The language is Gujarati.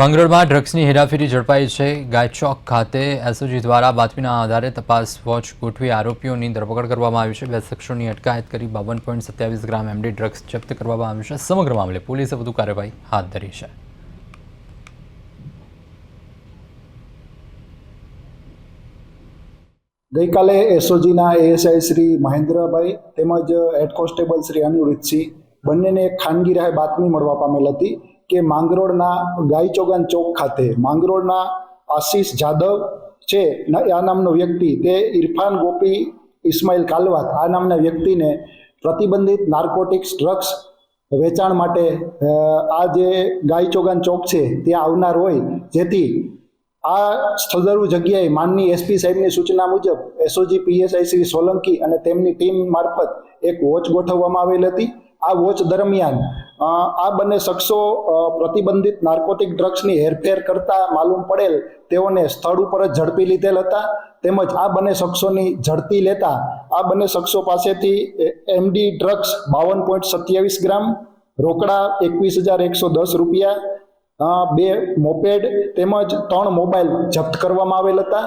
માંગરોળમાં ડ્રગ્સની હેરાફેરી ઝડપાઈ છે. ગાયચોક ખાતે એસઓજી દ્વારા બાતમીના આધારે તપાસ વોચ ગોઠવી આરોપીઓની ધરપકડ કરવામાં આવી છે. બે શખ્સોની અટકાયત કરી બાવન પોઈન્ટ સત્યાવીસ ગ્રામ એમડી ડ્રગ્સ જપ્ત કરવામાં આવ્યું છે. સમગ્ર મામલે પોલીસે વધુ કાર્યવાહી હાથ ધરી છે. ગઈકાલે એસઓજીના એએસઆઈ શ્રી મહેન્દ્રભાઈ તેમજ હેડ કોન્સ્ટેબલ શ્રી અનિરુદ્ધસિંહ બંનેને એક ખાનગી રાહે બાતમી મળવા પામેલ હતી. કે માંગરોળના ગાયચોગાન ચોક ખાતે માંગરોળના આશીષ જાદવ છે આ નામનો વ્યક્તિ તે ઇરફાન ગોપી ઇસ્માઇલ કાલવાત, આ નામના વ્યક્તિને પ્રતિબંધિત નાર્કોટિક્સ ડ્રગ્સ વેચાણ માટે આ જે ગાયચોગાન ચોક છે, ત્યાં આવનાર હોય. જેથી આ સ્થળદરુ જગ્યાએ માનની એસપી સાહેબની સૂચના મુજબ એસઓજી પીએસઆઈ શ્રી સોલંકી અને તેમની ટીમ મારફત એક વોચ ગોઠવવામાં આવેલ હતી. આ વોચ દરમિયાન આ બંને શખ્સો પ્રતિબંધિત નાર્કોટિક ડ્રગ્સની હેરફેર કરતા માલુમ પડેલ તેઓને સ્થળ ઉપર જ ઝડપી લીધેલ હતા. તેમજ આ બંને શખ્સોની ઝડપી લેતા આ બંને શખ્સો પાસેથી એમડી ડ્રગ્સ બાવન પોઈન્ટ સત્યાવીસ ગ્રામ, રોકડા એકવીસ હજાર એકસો દસ રૂપિયા બે મોપેડ તેમજ ત્રણ મોબાઈલ જપ્ત કરવામાં આવેલ હતા.